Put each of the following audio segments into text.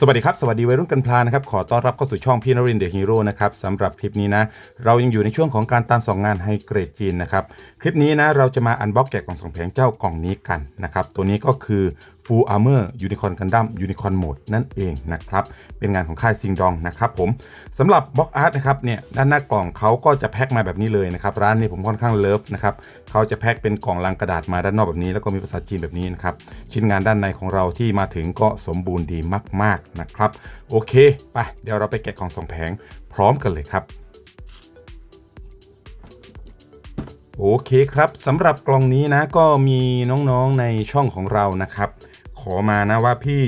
สวัสดีครับ สวัสดีวัยรุ่นกันพลานะครับ ขอต้อนรับเข้าสู่ช่องพี่นรินเดอะฮีโร่นะครับสำหรับคลิปนี้นะ เรายังอยู่ในช่วงของการตามสองงานให้เกรดจีนนะครับ คลิปนี้นะ เราจะมาอันบ็อกแกะกล่องสองแผงเจ้ากล่องนี้กันนะครับ ตัวนี้ก็คือ Full Armor Unicorn Gundam Unicorn Mode นั่นเองนะครับ เป็นงานของค่ายซิงดองนะครับผมสำหรับบ็อกอาร์ตนะครับเนี่ยด้านหน้ากล่องเขาก็จะแพ็คมาแบบนี้เลยนะครับ ร้านนี้ผมค่อนข้างเลิฟนะครับเขาจะแพ็คเป็นกล่องลังกระดาษมาด้านนอกแบบนี้ แล้วก็มีภาษาจีนแบบนี้นะครับ ชิ้นงานด้านในของเราที่มาถึงก็สมบูรณ์ดีมาก ๆนะครับ โอเคไปเดี๋ยวเราไปแกะกล่องสองแผงพร้อมกันเลยครับโอเคครับสำหรับกล่องนี้นะก็มีน้องๆในช่องของเรานะครับ อมานะว่าพี่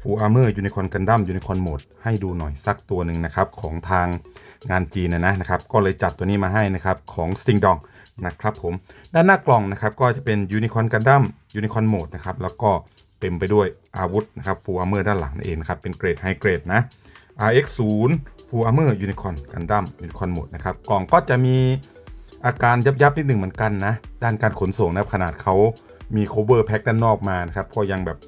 ฟูอาร์เมอร์ยูนิคอนกันดั้มยูนิคอนโหมดให้ดูหน่อยสักตัวหนึ่งนะครับ ของทางงานจีนนะนะครับ ก็เลยจัดตัวนี้มาให้นะครับ ของสติงดองนะครับผมด้านหน้ากล่องนะครับก็จะเป็นยูนิคอนกันดั้มยูนิคอนโหมดนะครับแล้วก็เต็มไปด้วยอาวุธนะครับฟูอาร์เมอร์ด้านหลังนั่นเองครับเป็นเกรดไฮเกรดนะ RX0 Full Armor Unicorn Gundam Unicorn Mode นะครับกล่องก็จะมีอาการยับยับนิดหนึ่งเหมือนกันนะ ด้านการขนส่งนะขนาดเขา มี cover pack ด้านนอกมานะครับก็ยังแบบ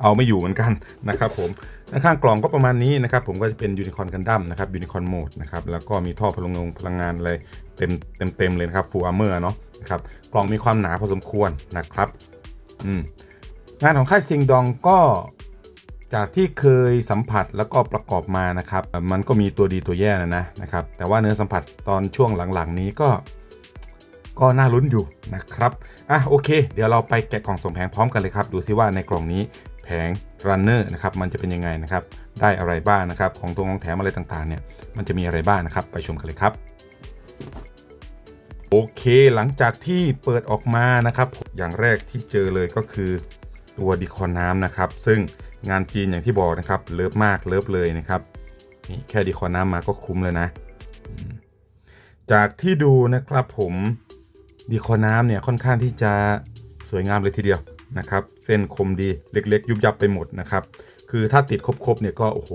เอาไม่อยู่เหมือนกันนะครับผมด้านข้างกล่องก็ประมาณนี้นะครับ ผมก็จะเป็นยูนิคอนกันดั้มนะครับยูนิคอนโหมดนะครับแล้วก็มีท่อพลังงงพลังงานอะไรเต็มเต็มเต็มเลยนะครับฟูลอาร์เมอร์เนาะนะครับกล่องมีความหนาพอสมควรนะครับอืมงานของค่ายซิงดองก็จากที่เคยสัมผัสแล้วก็ประกอบมานะครับ มันก็มีตัวดีตัวแย่นะนะนะครับ แต่ว่าเนื้อสัมผัสตอนช่วงหลังๆ นี้ก็ ก็น่าลุ้นอยู่นะครับ อะโอเค เดี๋ยวเราไปแกะกล่องส่งแผงพร้อมกันเลยครับ ดูซิว่าในกล่องนี้แผงรันเนอร์นะครับมันจะเป็นยังไงนะครับ ได้อะไรบ้างนะครับ ของตัวของแถมอะไรต่างๆเนี่ย มันจะมีอะไรบ้างนะครับ ไปชมกันเลยครับ โอเค หลังจากที่เปิดออกมานะครับ อย่างแรกที่เจอเลยก็คือตัวดีคอนน้ำนะครับ ซึ่งงานจีนอย่างที่บอกนะครับ เลิฟมากเลิฟเลยนะครับ นี่แค่ดีคอนน้ำมาก็คุ้มเลยนะ จากที่ดูนะครับผม ดีคอน้ำเนี่ยค่อนข้างที่จะสวยงามเลยทีเดียวนะครับ เส้นคมดีเล็กๆ ยุบยับไปหมดนะครับ คือถ้าติดครบๆเนี่ยก็โอ้โห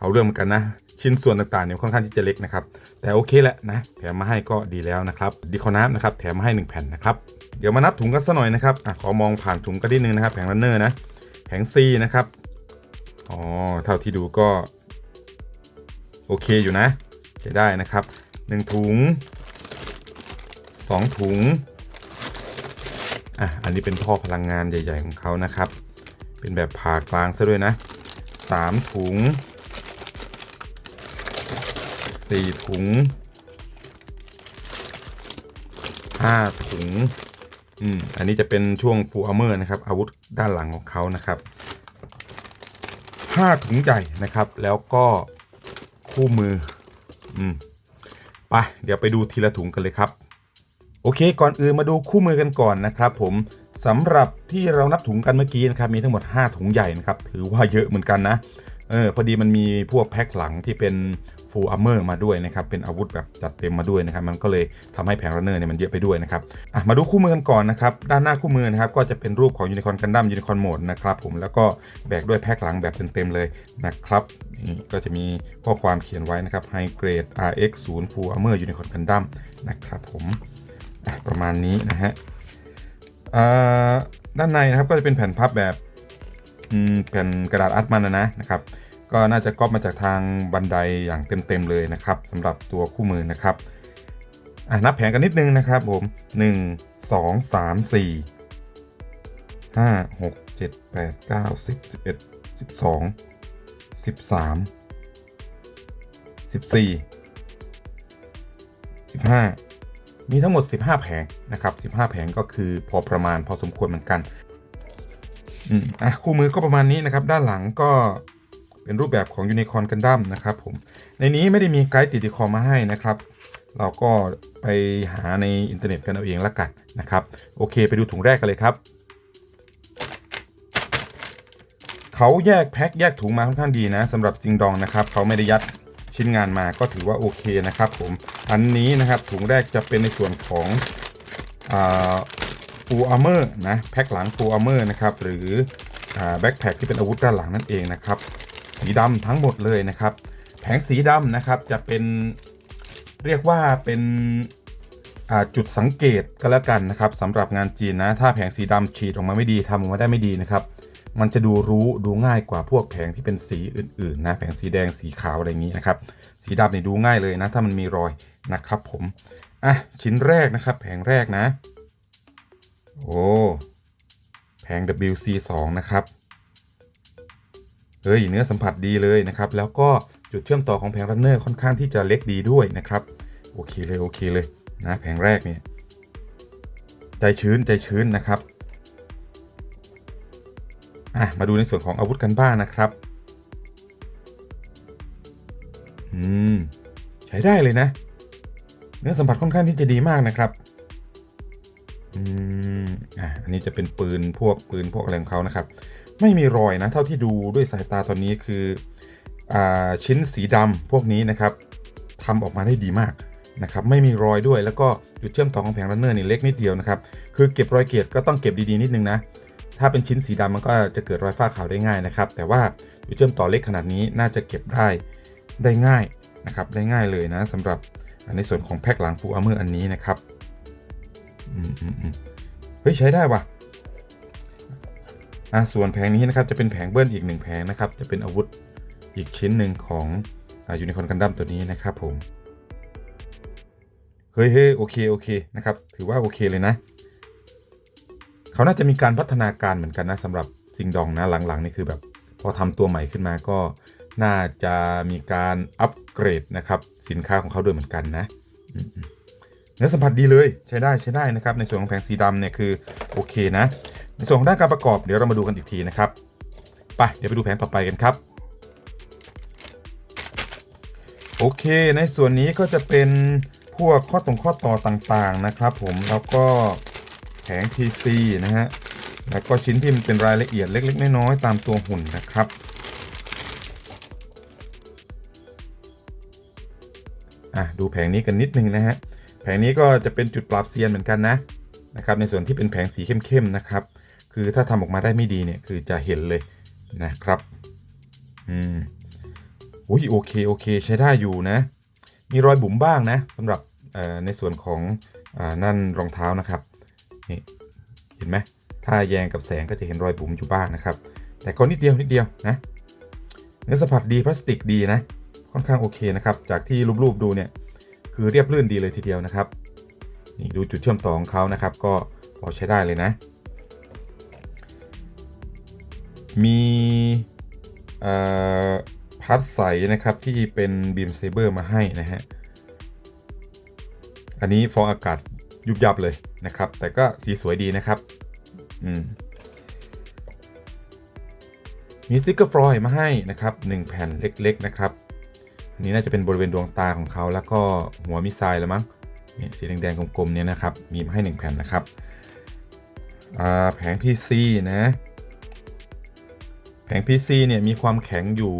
เอาเรื่องเหมือนกันนะ ชิ้นส่วนต่างๆเนี่ยค่อนข้างที่จะเล็กนะครับ แต่โอเคแหละนะแถมมาให้ก็ดีแล้วนะครับดีคอน้ำนะครับแถมมาให้ 1 แผ่นนะครับเดี๋ยวมานับถุงกันสักหน่อยนะครับอะขอมองผ่านถุงกันนิดนึงนะครับแผงรันเนอร์นะแผง C นะครับอ๋อเท่าที่ดูก็โอเคอยู่นะใช้ได้นะครับ 1 ถุง 2 ถุงอะอันนี้เป็นท่อพลังงานใหญ่ ๆ ของเขานะครับ เป็นแบบผ่ากลางซะด้วยนะ 3 ถุงสี่ถุงห้าถุงอืมอันนี้จะเป็นช่วงฟูลอาร์เมอร์นะครับ อาวุธด้านหลังของเขานะครับห้าถุงใหญ่นะครับ แล้วก็คู่มืออืมไปเดี๋ยวไปดูทีละถุงกันเลยครับ โอเค ก่อนอื่นมาดูคู่มือกันก่อนนะครับผมสำหรับที่เรานับถุงกันเมื่อกี้นะครับมีทั้งหมด 5 ถุงใหญ่นะครับถือว่าเยอะเหมือนกันนะเออพอดีมันมีพวกแพ็คหลังที่เป็น full armor มาด้วยนะครับเป็นอาวุธแบบจัดเต็มมาด้วยนะครับมันก็เลยทำให้แผงรันเนอร์เนี่ยมันเยอะไปด้วยนะครับอะมาดูคู่มือกันก่อนนะครับด้านหน้าคู่มือนะครับก็จะเป็นรูปของยูนิคอนกันดั้มยูนิคอนโหมดนะครับผมแล้วก็แบกด้วยแพ็คหลังแบบเต็มๆเลยนะครับนี่ก็จะมีข้อความเขียนไว้นะครับ High Grade RX 0 Full Armor Unicorn Gundam นะครับผม ประมาณนี้นะฮะอ่าด้านในนะครับก็จะเป็นแผ่นพับแบบแผ่นกระดาษอัดมันนะนะครับ ก็น่าจะก๊อปมาจากทางบันไดอย่างเต็มๆเลยนะครับสำหรับตัวคู่มือนะครับอะนับแผงกันนิดนึงนะครับผม 1 2 3 4 5 6 7 8 9 10 11 12 13 14 15 มีทั้งหมด 15 แผงนะครับ 15 แผงก็คือพอประมาณพอสมควรเหมือนกันอืมอะคู่มือก็ประมาณนี้นะครับ ด้านหลังก็เป็นรูปแบบของ Unicorn Gundam นะครับผม ในนี้ไม่ได้มีไกด์ติดคอมาให้นะครับ เราก็ไปหาในอินเทอร์เน็ตกันเอาเองละกันนะครับ โอเคไปดูถุงแรกกันเลยครับ เขาแยกแพ็คแยกถุงมาค่อนข้างดีนะสำหรับซิงดองนะครับ เขาไม่ได้ยัด ชิ้นงานมาก็ถือว่าโอเคนะครับผมอันนี้นะครับถุงแรกจะเป็นในส่วนของฟูอาร์เมอร์นะแพ็คหลังฟูอาร์เมอร์นะครับหรือแบ็คแพ็คที่เป็นอาวุธด้านหลังนั่นเองนะครับสีดำทั้งหมดเลยนะครับ แผงสีดำนะครับจะเป็นเรียกว่าเป็นจุดสังเกตก็แล้วกันนะครับสำหรับงานจีนนะถ้าแผงสีดำฉีดออกมาไม่ดีทำออกมาได้ไม่ดีนะครับ มันจะดูรู้ดูง่ายกว่าพวกแผงที่เป็นสีอื่นๆนะแผงสีแดงสีขาวอะไรอย่างนี้นะครับ สีดำเนี่ยดูง่ายเลยนะ ถ้ามันมีรอยนะครับผมอะชิ้นแรกนะครับแผงแรกนะ โอ้แผง WC2 นะครับเฮ้ยเนื้อสัมผัสดีเลยนะครับ แล้วก็จุดเชื่อมต่อของแผงรันเนอร์ค่อนข้างที่จะเล็กดีด้วยนะครับ โอเคเลยโอเคเลยนะแผงแรกเนี่ย ใจชื้นใจชื้นนะครับ อะมาดูในส่วนของอาวุธกันบ้างนะครับ อืม ใช้ได้เลยนะ เนื้อสัมผัสค่อนข้างที่จะดีมากนะครับ อืม อะ อันนี้จะเป็นปืนพวกปืนพวกอะไรของเขานะครับ ไม่มีรอยนะ เท่าที่ดูด้วยสายตาตอนนี้คือ อ่า ชิ้นสีดำพวกนี้นะครับทำออกมาได้ดีมากนะครับ ไม่มีรอยด้วย แล้วก็จุดเชื่อมต่อของแผงรันเนอร์นี่เล็กนิดเดียวนะครับ คือเก็บรอยเกรดก็ต้องเก็บดีๆนิดนึงนะ ถ้าเป็นชิ้นสีดำมันก็จะเกิดรอยฝ้าขาวได้ง่ายนะครับ แต่ว่าจุดเชื่อมต่อเล็กขนาดนี้น่าจะเก็บได้ได้ง่ายนะครับได้ง่ายเลยนะสำหรับในส่วนของแพ็คหลังฟูอาร์เมอร์อันนี้นะครับเฮ้ยใช้ได้ว่ะอะส่วนแผงนี้นะครับจะเป็นแผงเบิ้ลอีกหนึ่งแผงนะครับ จะเป็นอาวุธอีกชิ้นหนึ่งของยูนิคอร์นกันดั้มตัวนี้นะครับผม เฮ้ยเฮ้ยโอเคโอเคนะครับ ถือว่าโอเคเลยนะ เขาน่าจะมีการพัฒนาการเหมือนกันนะสำหรับซิงดองนะหลังๆ นี่คือแบบพอทำตัวใหม่ขึ้นมาก็น่าจะมีการอัปเกรดนะครับสินค้าของเขาด้วยเหมือนกันนะเนื้อสัมผัสดีเลยใช้ได้ใช้ได้นะครับ ในส่วนของแผงสีดำเนี่ยคือโอเคนะ ในส่วนของด้านการประกอบเดี๋ยวเรามาดูกันอีกทีนะครับไปเดี๋ยวไปดูแผงต่อไปกันครับโอเค ในส่วนนี้ก็จะเป็นพวกข้อตรงข้อต่อต่างๆนะครับ ผมแล้วก็ แผง PC นะฮะ แล้วก็ชิ้นที่มันเป็นรายละเอียดเล็ก ๆ น้อยๆตามตัวหุ่นนะครับอะดูแผงนี้กันนิดนึงนะฮะ แผงนี้ก็จะเป็นจุดปราบเซียนเหมือนกันนะนะครับในส่วนที่เป็นแผงสีเข้มๆนะครับ คือถ้าทำออกมาได้ไม่ดีเนี่ยคือจะเห็นเลยนะครับอืมอุ้ยโอเคโอเคใช้ได้อยู่นะ มีรอยบุ๋มบ้างนะสำหรับในส่วนของอนั่นรองเท้านะครับ นี่เห็นไหมถ้าแยงกับแสงก็จะเห็นรอยบุ๋มอยู่บ้างนะครับ แต่ก็นิดเดียวนิดเดียวนะเนื้อสัมผัสดีพลาสติกดีนะ ค่อนข้างโอเคนะครับ จากที่รูปๆดูเนี่ยคือเรียบลื่นดีเลยทีเดียวนะครับนี่ดูจุดเชื่อมต่อของเขานะครับ ก็พอใช้ได้เลยนะ มีพัดใสนะครับที่เป็นบีมเซเบอร์มาให้นะฮะ อันนี้ฟองอากาศยุบยับเลย นะครับ แต่ก็สีสวยดีนะครับ อืมมีสติกเกอร์ฟลอยมาให้นะครับ1แผ่นเล็กๆนะครับอันนี้น่าจะเป็นบริเวณดวงตาของเขาแล้วก็หัวมิสไซล์ล้วมั้งเนี่ยสีแดงๆกลมๆเนี่ยนะครับ มีมาให้ 1 แผ่นนะครับแผง PC นะแผง PC เนี่ยมีความแข็งอยู่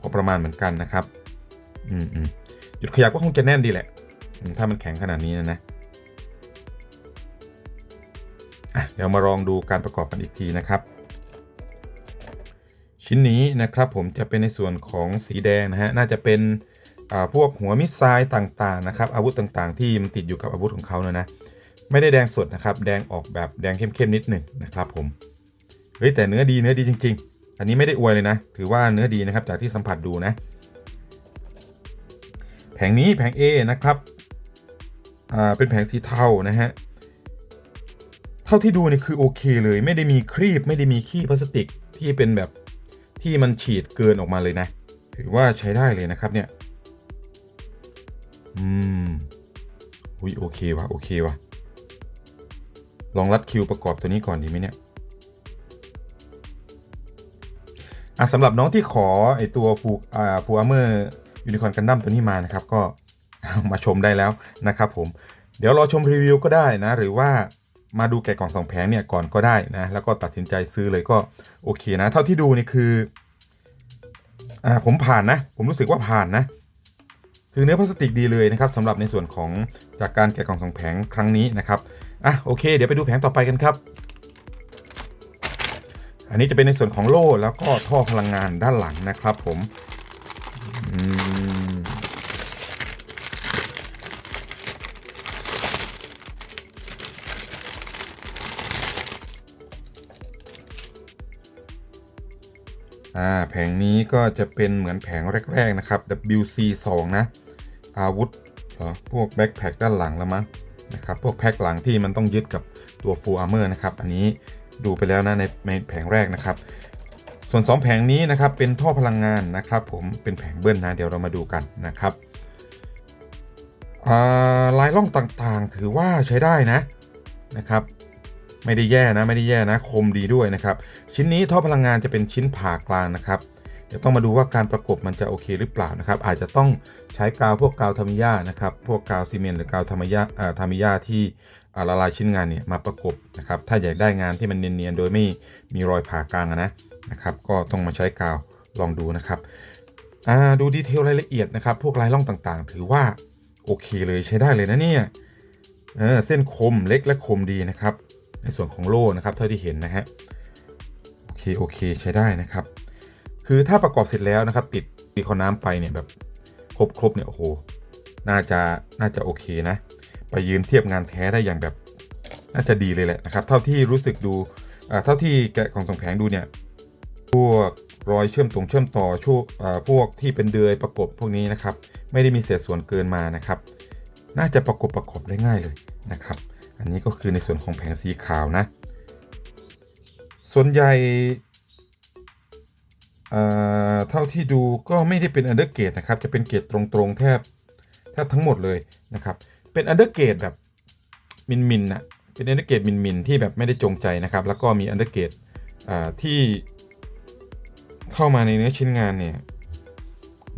พอประมาณเหมือนกันนะครับ อืมหยุดขยับก็คงจะแน่นดีแหละ ถ้ามันแข็งขนาดนี้นะนะ เดี๋ยวมาลองดูการประกอบกันอีกทีนะครับ ชิ้นนี้นะครับผมจะเป็นในส่วนของสีแดงนะฮะน่าจะเป็นพวกหัวมิสไซล์ต่างๆนะครับอาวุธต่างๆ ที่มันติดอยู่กับอาวุธของเขาเนะนะไม่ได้แดงสดนะครับ แดงออกแบบแดงเข้มๆนิดหนึ่งนะครับผมเฮ้ยแต่เนื้อดีเนื้อดีจริง ๆ อันนี้ไม่ได้อวยเลยนะ ถือว่าเนื้อดีนะครับจากที่สัมผัสดูนะ แผงนี้แผง A นะครับอ่าเป็นแผงสีเทานะฮะ เท่าที่ดูเนี่ยคือโอเคเลย ไม่ได้มีครีบไม่ได้มีขี้พลาสติกที่เป็นแบบที่มันฉีดเกินออกมาเลยนะ ถือว่าใช้ได้เลยนะครับเนี่ยอืมอุ้ยโอเควะโอเควะลองรัดคิวประกอบตัวนี้ก่อนดีไหมเนี่ยอะสำหรับน้องที่ขอไอตัวฟูอ่าฟูอาร์เมอร์ยูนิคอร์นกันดั้มตัวนี้มานะครับ ก็มาชมได้แล้วนะครับผม เดี๋ยวรอชมรีวิวก็ได้นะ หรือว่า มาดูแกะกล่องสองแผงเนี่ยก่อนก็ได้นะ แล้วก็ตัดสินใจซื้อเลยก็โอเคนะ เท่าที่ดูนี่คืออ่าผมผ่านนะ ผมรู้สึกว่าผ่านนะ คือเนื้อพลาสติกดีเลยนะครับสำหรับในส่วนของจากการแกะกล่องสองแผงครั้งนี้นะครับอะโอเค เดี๋ยวไปดูแผงต่อไปกันครับ อันนี้จะเป็นในส่วนของโล่แล้วก็ท่อพลังงานด้านหลังนะครับ ผมอืม อ่าแผงนี้ก็จะเป็นเหมือนแผงแรก ๆ นะครับ WC 2 นะ อาวุธหรอพวกแบ็คแพคด้านหลังแล้วมั้งนะครับพวกแพ็คหลังที่มันต้องยึดกับตัว Full Armor นะครับ อันนี้ดูไปแล้วนะในในแผงแรกนะครับ ส่วน 2 แผงนี้นะครับเป็นท่อพลังงานนะครับ ผมเป็นแผงเบิ้ลนะเดี๋ยวเรามาดูกันนะครับลายล่องต่างๆ ถือว่าใช้ได้นะนะครับ ไม่ได้แย่นะไม่ได้แย่นะคมดีด้วยนะครับชิ้นนี้ท่อพลังงานจะเป็นชิ้นผ่ากลางนะครับเดี๋ยวต้องมาดูว่าการประกบมันจะโอเคหรือเปล่านะครับอาจจะต้องใช้กาวพวกกาวทามิยานะครับพวกกาวซีเมนต์หรือกาวทามิยาอ่าทามิยาที่ละลายชิ้นงานเนี่ยมาประกบนะครับถ้าอยากได้งานที่มันเนียนๆโดยไม่มีรอยผ่ากลางนะนะครับก็ต้องมาใช้กาวลองดูนะครับอ่าดูดีเทลรายละเอียดนะครับ พวกลายล่องต่างๆ ถือว่าโอเคเลยใช้ได้เลยนะเนี่ยเออเส้นคมเล็กและคมดีนะครับ ในส่วนของโล่นะครับเท่าที่เห็นนะฮะโอเคโอเคใช้ได้นะครับ คือถ้าประกอบเสร็จแล้วนะครับ ติดดีคอนน้ำไปเนี่ยแบบครบครบเนี่ยโอ้โหน่าจะน่าจะโอเคนะ ไปยืนเทียบงานแท้ได้อย่างแบบน่าจะดีเลยแหละนะครับ เท่าที่รู้สึกดูอ่าเท่าที่แกะของสองแผงดูเนี่ยพวกรอยเชื่อมตรงเชื่อมต่อช่วอ่าพวกที่เป็นเดือยประกบพวกนี้นะครับ ไม่ได้มีเศษส่วนเกินมานะครับ น่าจะประกบประกบได้ง่ายเลยนะครับ อันนี้ก็คือในส่วนของแผงสีขาวนะ ส่วนใหญ่เอ่อเท่าที่ดูก็ไม่ได้เป็นอันเดอร์เกตนะครับ จะเป็นเกตตรงๆแทบแทบทั้งหมดเลยนะครับ เป็นอันเดอร์เกตแบบมินมินนะเป็นอันเดอร์เกตมินมินที่แบบไม่ได้จงใจนะครับ แล้วก็มีอันเดอร์เกตที่เข้ามาในเนื้อชิ้นงานเนี่ย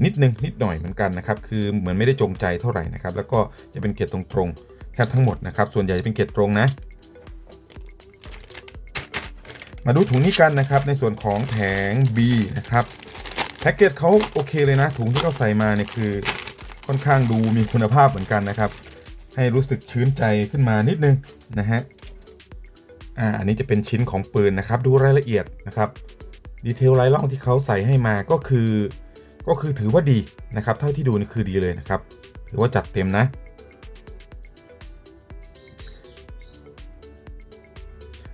นิดนึงนิดหน่อยเหมือนกันนะครับ คือเหมือนไม่ได้จงใจเท่าไหร่นะครับ แล้วก็จะเป็นเกตตรงๆ ทบทั้งหมดนะครับ ส่วนใหญ่จะเป็นเกตตรงนะ มาดูถุงนี้กันนะครับ ในส่วนของแผง B นะครับแพ็กเกจเขาโอเคเลยนะ ถุงที่เขาใส่มาเนี่ยคือค่อนข้างดูมีคุณภาพเหมือนกันนะครับ ให้รู้สึกชื้นใจขึ้นมานิดนึงนะฮะอ่าอันนี้จะเป็นชิ้นของปืนนะครับ ดูรายละเอียดนะครับดีเทลลายล่องที่เขาใส่ให้มาก็คือ ก็คือถือว่าดีนะครับ เท่าที่ดูนี่คือดีเลยนะครับ ถือว่าจัดเต็มนะ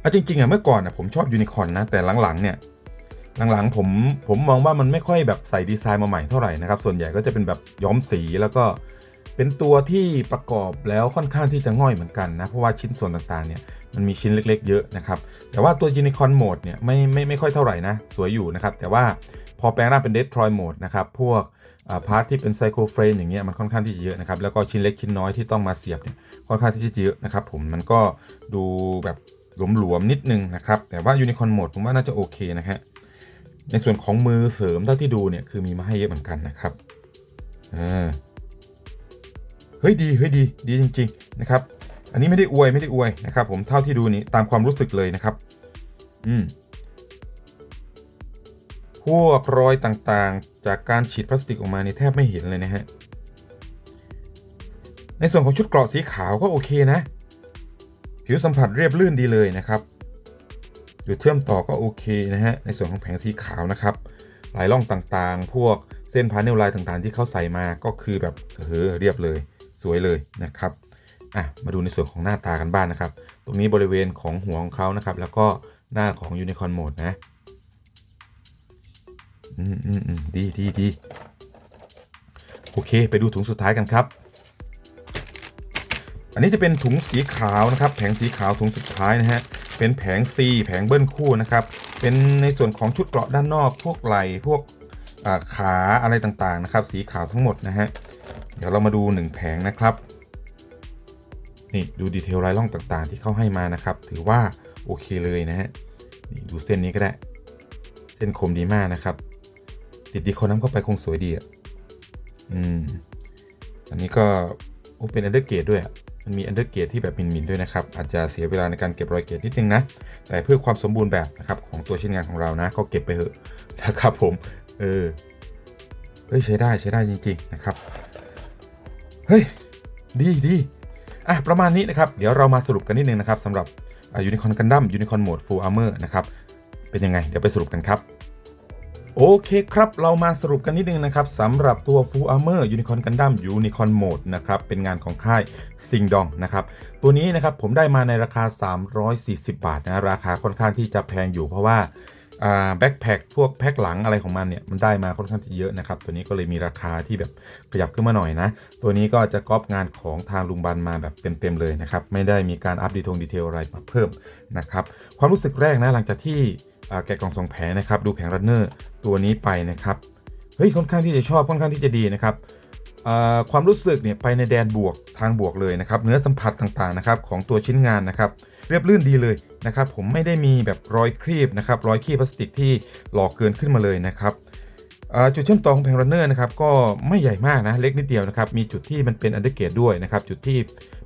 เอาจริงๆอะเมื่อก่อนอะผมชอบยูนิคอนนะ แต่หลังๆเนี่ยหลังๆผมผมมองว่ามันไม่ค่อยแบบใส่ดีไซน์มาใหม่เท่าไหร่นะครับ ส่วนใหญ่ก็จะเป็นแบบย้อมสีแล้วก็เป็นตัวที่ประกอบแล้วค่อนข้างที่จะง่อยเหมือนกันนะ เพราะว่าชิ้นส่วนต่างๆเนี่ยมันมีชิ้นเล็กๆเยอะนะครับ แต่ว่าตัวยูนิคอนโหมดเนี่ยไม่ไม่ไม่ค่อยเท่าไหร่นะ สวยอยู่นะครับ แต่ว่าพอแปลงร่างเป็นเดสทรอยโหมดนะครับพวกพาร์ทที่เป็นไซโครเฟรมอย่างเงี้ยมันค่อนข้างที่จะเยอะนะครับ แล้วก็ชิ้นเล็กชิ้นน้อยที่ต้องมาเสียบเนี่ยค่อนข้างที่จะเยอะนะครับผมมันก็ดูแบบ หลวมๆนิดนึงนะครับ แต่ว่ายูนิคอร์นโหมดผมว่าน่าจะโอเคนะฮะในส่วนของมือเสริมเท่าที่ดูเนี่ยคือมีมาให้เยอะเหมือนกันนะครับอ่าเฮ้ยดีเฮ้ยดีดีจริง ๆ นะครับ อันนี้ไม่ได้อวยไม่ได้อวยนะครับ ผมเท่าที่ดูนี้ตามความรู้สึกเลยนะครับ อืมพวกรอยต่างๆ จากการฉีดพลาสติกออกมานี่แทบไม่เห็นเลยนะฮะในส่วนของชุดเกราะสีขาวก็โอเคนะ ผิวสัมผัสเรียบลื่นดีเลยนะครับจุดเชื่อมต่อก็โอเคนะฮะในส่วนของแผงสีขาวนะครับลายล่องต่างๆ พวกเส้นพาเนลลายต่างๆ ที่เขาใส่มาก็คือแบบเออเรียบเลยสวยเลยนะครับอะมาดูในส่วนของหน้าตากันบ้างนนะครับ ตรงนี้บริเวณของหัวของเขานะครับ แล้วก็หน้าของยูนิคอร์นโหมดนะอืมอืมอืมดีดีดีโอเค ไปดูถุงสุดท้ายกันครับ อันนี้จะเป็นถุงสีขาวนะครับ แผงสีขาวถุงสุดท้ายนะฮะ เป็นแผง C แผงเบิ้ลคู่นะครับ เป็นในส่วนของชุดเกราะด้านนอก พวกไหล่พวกขาอะไรต่างๆนะครับ สีขาวทั้งหมดนะฮะ เดี๋ยวเรามาดู 1 แผงนะครับ นี่ดูดีเทลลายล่องต่างๆ ที่เขาให้มานะครับ ถือว่าโอเคเลยนะฮะ นี่ดูเส้นนี้ก็ได้ เส้นคมดีมากนะครับ ติดดีคอนน้ำเข้าไปคงสวยดีอะ อืม อันนี้ก็โอเป็นอันเดอร์เกตด้วยอะ มันมีอันเดอร์เกตที่แบบมินๆด้วยนะครับ อาจจะเสียเวลาในการเก็บรอยเกตนิดนึงนะ แต่เพื่อความสมบูรณ์แบบนะครับของตัวชิ้นงานของเรานะ ก็เก็บไปเถอะนะครับผม เออ เฮ้ยใช้ได้ใช้ได้จริง ๆ นะครับ เฮ้ย ดีดีอะประมาณนี้นะครับ เดี๋ยวเรามาสรุปกันนิดนึงนะครับสำหรับยูนิคอนกันดั้มยูนิคอนโหมดฟูลอาร์เมอร์นะครับ เป็นยังไง เดี๋ยวไปสรุปกันครับ โอเคครับ เรามาสรุปกันนิดนึงนะครับสำหรับตัว Full Armor Unicorn Gundam Unicorn Mode นะครับ เป็นงานของค่ายซิงดองนะครับ ตัวนี้นะครับผมได้มาในราคา 340 บาทนะ ราคาค่อนข้างที่จะแพงอยู่เพราะว่าแบ็คแพคพวกแพ็คหลังอะไรของมันเนี่ย มันได้มาค่อนข้างจะเยอะนะครับ ตัวนี้ก็เลยมีราคาที่แบบขยับขึ้นมาหน่อยนะ ตัวนี้ก็จะก๊อปงานของทางลุงบันมาแบบเต็มๆเลยนะครับ ไม่ได้มีการอัปดีทงดีเทลอะไรมาเพิ่มนะครับ ความรู้สึกแรกนะหลังจากที่ แกะกล่องส่งแผงนะครับ ดูแผงรันเนอร์ตัวนี้ไปนะครับ เฮ้ยค่อนข้างที่จะชอบค่อนข้างที่จะดีนะครับอ่าความรู้สึกเนี่ยไปในแดนบวกทางบวกเลยนะครับ เนื้อสัมผัสต่างๆนะครับของตัวชิ้นงานนะครับ เรียบลื่นดีเลยนะครับ ผมไม่ได้มีแบบรอยครีบนะครับรอยขี้พลาสติกที่หลอกเกินขึ้นมาเลยนะครับอ่าจุดเชื่อมต่อของแผงรันเนอร์นะครับก็ไม่ใหญ่มากนะเล็กนิดเดียวนะครับ มีจุดที่มันเป็นอันเดอร์เกตด้วยนะครับ จุดที่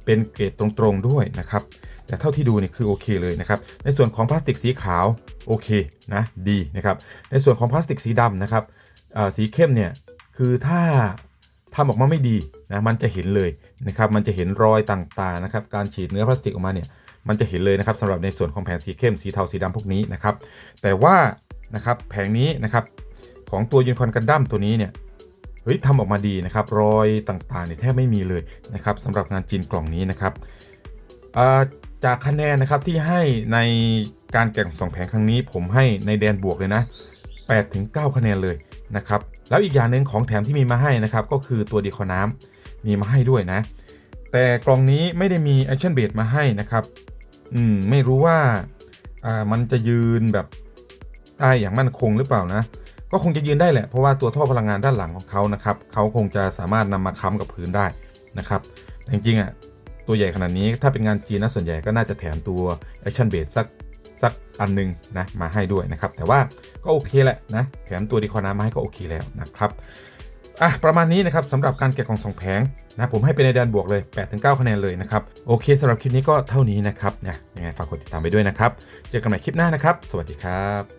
เป็นเกตตรงๆด้วยนะครับ แต่เท่าที่ดูนี่คือโอเคเลยนะครับในส่วนของพลาสติกสีขาวโอเคนะดีนะครับในส่วนของพลาสติกสีดำนะครับอ่าสีเข้มเนี่ยคือถ้าทำออกมาไม่ดีนะมันจะเห็นเลยนะครับมันจะเห็นรอยต่างๆนะครับการฉีดเนื้อพลาสติกออกมาเนี่ยมันจะเห็นเลยนะครับสำหรับในส่วนของแผงสีเข้มสีเทาสีดำพวกนี้นะครับแต่ว่านะครับแผงนี้นะครับของตัวยูนคอนกันดั้มตัวนี้เนี่ยเฮ้ยทำออกมาดีนะครับรอยต่างๆเนี่ยแทบไม่มีเลยนะครับสำหรับงานจีนกล่องนี้นะครับอ่า จากคะแนนนะครับที่ให้ในการแข่งสองแผงครั้งนี้ ผมให้ในแดนบวกเลยนะ8ถึง9คะแนนเลยนะครับแล้วอีกอย่างหนึ่งของแถมที่มีมาให้นะครับก็คือตัวดีคอน้ำมีมาให้ด้วยนะ แต่กล่องนี้ไม่ได้มีแอคชั่นเบดมาให้นะครับอืมไม่รู้ว่าอ่ามันจะยืนแบบได้อย่างมั่นคงหรือเปล่านะก็คงจะยืนได้แหละเพราะว่าตัวท่อพลังงานด้านหลังของเขานะครับเขาคงจะสามารถนำมาค้ำกับพื้นได้นะครับจริงๆอะ ตัวใหญ่ขนาดนี้ถ้าเป็นงานจีนนะส่วนใหญ่ก็น่าจะแถมตัว Action Base สักสักอันหนึงนะมาให้ด้วยนะครับ แต่ว่าก็โอเคแหละนะแถมตัวดีคอน้ำมาให้ก็โอเคแล้วนะครับอะประมาณนี้นะครับสำหรับการแกะกล่องสองแผงนะผมให้เป็นในแดนบวกเลย 8-9 คะแนนเลยนะครับ โอเคสำหรับคลิปนี้ก็เท่านี้นะครับเนี่ยยังไงฝากกดติดตามไปด้วยนะครับ เจอกันใหม่คลิปหน้านะครับ สวัสดีครับ